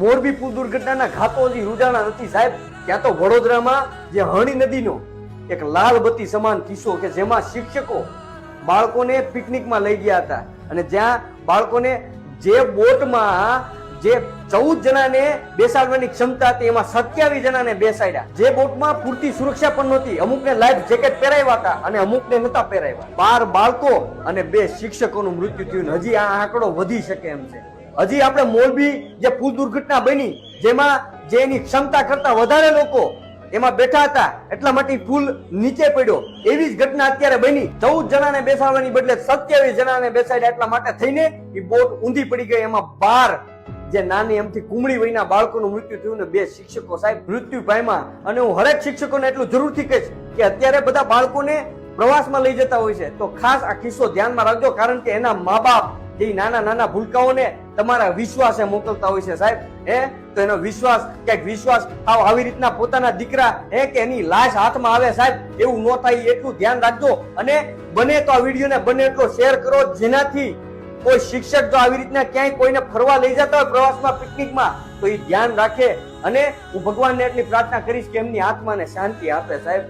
મોરબી પુલ દુર્ઘટનાના ઘાતો જે રૂજાણા નથી. સાહેબ, ત્યાં તો વડોદરામાં જે હણી નદીનો એક લાલ બત્તી સમાન કિસ્સો કે જેમાં શિક્ષકો બાળકોને પિકનિકમાં લઈ ગયા હતા અને જ્યાં બાળકોને જે બોટમાં જે ચૌદ જણાને બેસાડવાની ક્ષમતા હતી, એમાં સત્યાવીસ જણાને બેસાડ્યા. જે બોટમાં પૂરતી સુરક્ષા પણ નહોતી. અમુકને લાઈફ જેકેટ પહેરાવ્યા હતા અને અમુકને નતા પહેરાવ્યા. બાર બાળકો અને બે શિક્ષકોનું મૃત્યુ થયું હજી આ આંકડો વધી શકે એમ છે. હજી આપણે મોરબી જે પુલ દુર્ઘટના બની, જેમાં જે એની ક્ષમતા કરતા વધારે લોકો એમાં બેઠા હતા, એટલા માટે ફૂલ નીચે પડ્યો. એવી જ ઘટના અત્યારે બની. ચૌદ જણાને બેસાડવાની બદલે સત્યાવીસ જણાને બેસાડ્યા એટલા માટે થઈને એ બોટ ઊંધી પડી ગઈ. એમાં બાર જે નાની એમથી કુમળી વયના બાળકોનું મૃત્યુ થયું ને બે શિક્ષકો સાહેબ મૃત્યુ પામ્યા. અને હું હરેક શિક્ષકોને એટલું જરૂરથી કહીશ કે અત્યારે બધા બાળકોને પ્રવાસમાં લઈ જતા હોય છે. તો ખાસ આ કિસ્સો ધ્યાનમાં રાખજો, કારણ કે એના મા બાપ જે નાના નાના ભૂલકાઓને તમારા વિશ્વાસે મોકલતા હોય છે સાહેબ. હે? તો એનો વિશ્વાસ, ક્યાંક વિશ્વાસ આવ આવી રીતના પોતાના દીકરા, હે, કે એની લાશ હાથમાં આવે સાહેબ, એવું ન થાય એટલું ધ્યાન રાખજો. અને બને તો આ વિડીયોને બને એટલો શેર કરો, જેનાથી કોઈ શિક્ષક જો આવી રીતના ક્યાંય કોઈને ફરવા લઈ જતા હોય પ્રવાસમાં, પિકનિકમાં, તો એ ધ્યાન રાખે. અને હું ભગવાનને એટલી પ્રાર્થના કરીશ કે એમની આત્માને શાંતિ આપે સાહેબ.